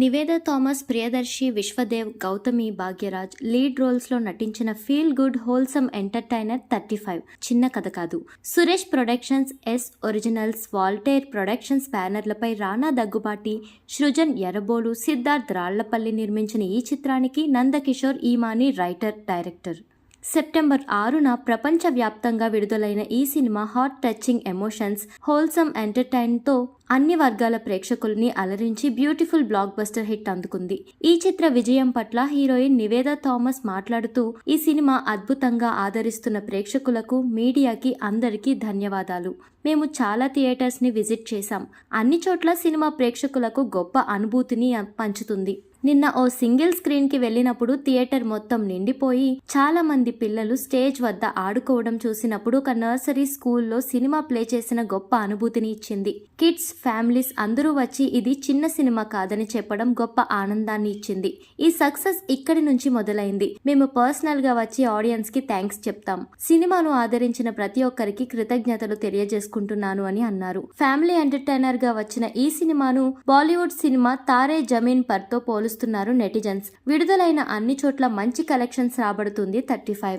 Niveda Thomas Priyadarshi Vishwadev Gautami Bhagyaraj lead రోల్స్లో నటించిన feel good wholesome entertainer thirty five. చిన్న కథ కాదు. Suresh productions S originals Waltair productions బ్యానర్లపై Rana Daggubati Srujan Yerrabolu Siddharth Rallapalli నిర్మించిన ఈ చిత్రానికి Nandakishore Emani writer director. September ఆరున ప్రపంచవ్యాప్తంగా విడుదలైన ఈ cinema heart touching emotions wholesome ఎంటర్టైన్తో అన్ని వర్గాల ప్రేక్షకుల్ని అలరించి బ్యూటిఫుల్ బ్లాక్ బస్టర్ హిట్ అందుకుంది. ఈ చిత్ర విజయం పట్ల హీరోయిన్ నివేద థామస్ మాట్లాడుతూ ఈ సినిమా అద్భుతంగా ఆదరిస్తున్న ప్రేక్షకులకు మీడియాకి అందరికీ ధన్యవాదాలు. మేము చాలా థియేటర్స్ని విజిట్ చేశాం. అన్ని చోట్ల సినిమా ప్రేక్షకులకు గొప్ప అనుభూతిని పంచుతుంది. నిన్న ఓ సింగిల్ స్క్రీన్కి వెళ్ళినప్పుడు థియేటర్ మొత్తం నిండిపోయి చాలా మంది పిల్లలు స్టేజ్ వద్ద ఆడుకోవడం చూసినప్పుడు ఒక నర్సరీ స్కూల్లో సినిమా ప్లే చేసిన గొప్ప అనుభూతిని ఇచ్చింది. కిడ్స్ ఫ్యామిలీస్ అందరూ వచ్చి ఇది చిన్న సినిమా కాదని చెప్పడం గొప్ప ఆనందాన్ని ఇచ్చింది. ఈ సక్సెస్ ఇక్కడి నుంచి మొదలైంది. మేము పర్సనల్గా వచ్చి ఆడియన్స్కి థ్యాంక్స్ చెప్తాం. సినిమాను ఆదరించిన ప్రతి ఒక్కరికి కృతజ్ఞతలు తెలియజేసుకుంటున్నాను అని అన్నారు. ఫ్యామిలీ ఎంటర్టైనర్గా వచ్చిన ఈ సినిమాను బాలీవుడ్ సినిమా తారే జమీన్ పర్తో పోలుస్తున్నారు నెటిజన్స్. విడుదలైన అన్ని చోట్ల మంచి కలెక్షన్స్ రాబడుతుంది థర్టీ ఫైవ్.